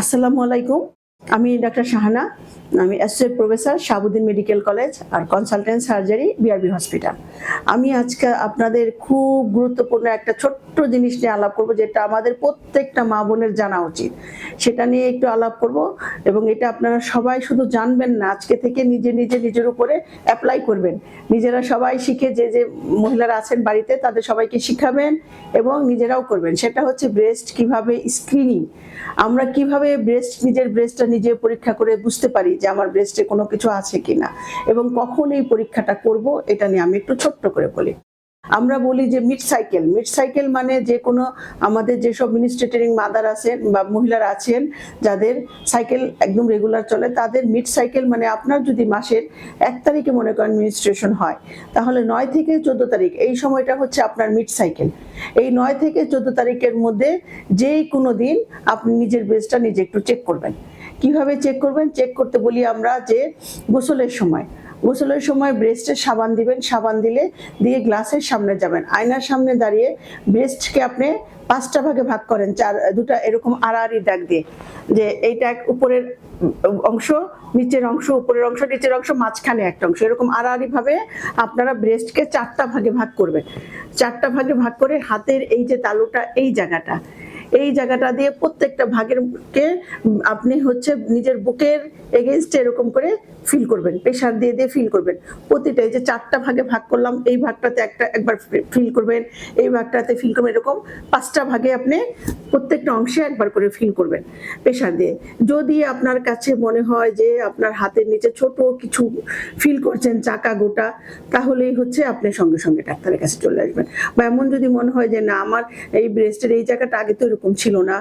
আসসালামু আলাইকুম। আমি ডাক্তার শাহানা, আমি associate professor Shahabuddin medical college আর কনসালটেন্ট সার্জারি বিআরবি হসপিটাল আমি আজকে আপনাদের খুব গুরুত্বপূর্ণ একটা ছোট্ট জিনিস নিয়ে আলাপ করব, যেটা আমাদের প্রত্যেকটা মা বোনের জানা উচিত। সেটা নিয়ে একটু আলাপ করব এবং এটা আপনারা সবাই শুধু জানবেন না, আজকে থেকে নিজে নিজে নিজের উপরে অ্যাপ্লাই করবেন। নিজেরা সবাই শিখে যে যে মহিলারা আছেন বাড়িতে, তাদের সবাইকে শিখাবেন এবং নিজেরাও করবেন। সেটা হচ্ছে ব্রেস্ট কীভাবে স্ক্রিনিং আমরা কীভাবে ব্রেস্ট নিজের ব্রেস্টটা নিজে পরীক্ষা করে বুঝতে পারি যে আমার ব্রেস্টে কোনো কিছু আছে কিনা। এবং কখন এই পরীক্ষাটা করব, এটা নিয়ে আমি একটু ছোট্ট করে বলি। আমরা বলি যে মিড সাইকেল মিড সাইকেল মানে যে কোনো আমাদের যেসব মিনিস্ট্রেটারিং মাদার আছেন বা মহিলারা আছেন, যাদের সাইকেল একদম রেগুলার চলে, তাদের মিড সাইকেল মানে আপনার যদি মাসের এক তারিখে মনে করেন মিনিস্ট্রেশন হয়, তাহলে নয় থেকে চোদ্দ তারিখ, এই সময়টা হচ্ছে আপনার মিড সাইকেল এই নয় থেকে চোদ্দ তারিখের মধ্যে যে কোনো দিন আপনি নিজের ব্রেস্টটা নিজে একটু চেক করবেন। কীভাবে চেক করবেন? চেক করতে বলি আমরা যে গোসলের সময়। গোসলের সময় ব্রেস্টে সাবান দিবেন, সাবান দিলে দিয়ে গ্লাসের সামনে যাবেন। আয়নার সামনে দাঁড়িয়ে ব্রেস্টকে আপনি পাঁচটা ভাগে ভাগ করেন, চার, দুটা এরকম আড়াআড়ি দাগ দিয়ে। যে এইটা এক উপরের অংশ, নিচের অংশ, উপরের অংশ, নিচের অংশ, মাঝখানে একটা অংশ। এরকম আড়াআড়ি ভাবে আপনারা ব্রেস্টকে চারটা ভাগে ভাগ করবেন। চারটা ভাগে ভাগ করে হাতের এই যে তালুটা, এই জায়গাটা এই জায়গাটা দিয়ে প্রত্যেকটা ভাগের কে আপনি হচ্ছে নিজের বুকের এগেনস্টে এরকম করে ফিল করবেন প্রেশার দিয়ে দিয়ে ফিল করবেন। প্রতিটা এই যে চারটা ভাগে ভাগ করলাম, এই ভাগটাতে একটা একবার ফিল করবেন, এই ভাগটাতে ফিল করবেন, এরকম পাঁচটা ভাগে আপনি প্রত্যেকটা অংশে একবার করে ফিল করবেন প্রেশার দিয়ে। যদি আপনার কাছে মনে হয় যে আপনার হাতের নিচে ছোট কিছু ফিল করছেন চাকা গোটা, তাহলেই হচ্ছে আপনি সঙ্গে সঙ্গে ডাক্তারের কাছে চলে আসবেন। বা এমন যদি মনে হয় যে না, আমার এই ব্রেস্টের এই জায়গাটা আগে তো এরকম ছিল না,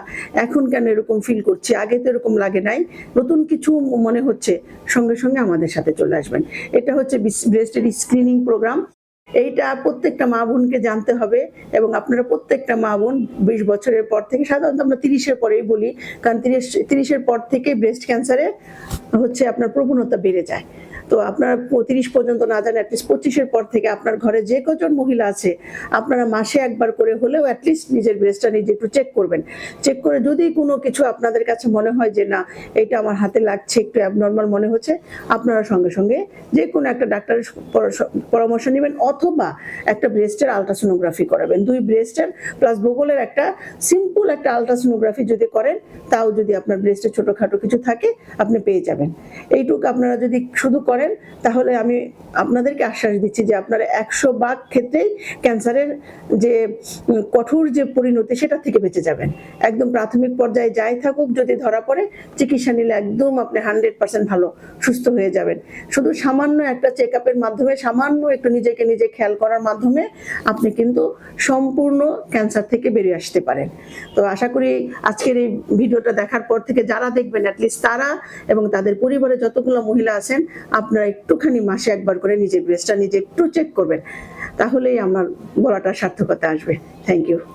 এখন কেন এরকম ফিল করছি? আগে তো এরকম লাগে নাই। নতুন কিছু মনে হচ্ছে, সঙ্গে সঙ্গে আমাদের সাথে চলে আসবেন। এটা হচ্ছে ব্রেস্টের স্ক্রিনিং প্রোগ্রাম এইটা প্রত্যেকটা মা বোনকে জানতে হবে এবং আপনারা প্রত্যেকটা মা বোন বিশ বছরের পর থেকে, সাধারণত আমরা তিরিশের পরেই বলি, কারণ তিরিশ তিরিশের পর থেকে ব্রেস্ট ক্যান্সারে হচ্ছে আপনার প্রবণতা বেড়ে যায়। তো আপনারা তিরিশ পর্যন্ত না জানেন অ্যাটলিস্ট পঁচিশের পর থেকে আপনার ঘরে যে কজন মহিলা আছে, আপনারা মাসে একবার করে হলেও অ্যাটলিস্ট নিজের ব্রেস্টটা নিজে একটু চেক করবেন। চেক করে যদি কোনো কিছু আপনাদের কাছে মনে হয় যে না, এটা আমার হাতে লাগছে, একটু অ্যাবনর্মাল মনে হচ্ছে, আপনারা সঙ্গে সঙ্গে যে কোনো একটা ডাক্তারের পরামর্শ নেবেন অথবা একটা ব্রেস্টের আলট্রাসোনোগ্রাফি করাবেন। দুই ব্রেস্টের প্লাস ভূগোলের একটা সিম্পল একটা আলট্রাসোনোগ্রাফি যদি করেন, তাও যদি আপনার ব্রেস্টে ছোটোখাটো কিছু থাকে, আপনি পেয়ে যাবেন। এইটুকু আপনারা যদি শুধু করেন, তাহলে আমি আপনাদেরকে আশ্বাস দিচ্ছি যে আপনারা একশো ভাগ ক্ষেত্রেই ক্যান্সারের যে কঠোর যে পরিণতি, সেটা থেকে বেঁচে যাবেন। একদম প্রাথমিক পর্যায়ে যাই থাকুক, যদি ধরা পড়ে, চিকিৎসা নিলে একদম আপনি হান্ড্রেড পার্সেন্ট ভালো, সুস্থ হয়ে যাবেন। শুধু সামান্য একটা চেক আপের মাধ্যমে, সামান্য একটু নিজেকে নিজে খেয়াল করার মাধ্যমে, আপনি কিন্তু সম্পূর্ণ ক্যান্সার থেকে বেরিয়ে আসতে পারেন। তো আশা করি আজকের এই ভিডিওটা দেখার পর থেকে যারা দেখবেন অ্যাটলিস্ট তারা এবং তাদের পরিবারে যতগুলো মহিলা আছেন, আপনারা একটুখানি মাসে একবার করে নিজের ব্রেস্টটা নিজে একটু চেক করবেন। তাহলেই আমার বলাটা সার্থকতা আসবে। Thank you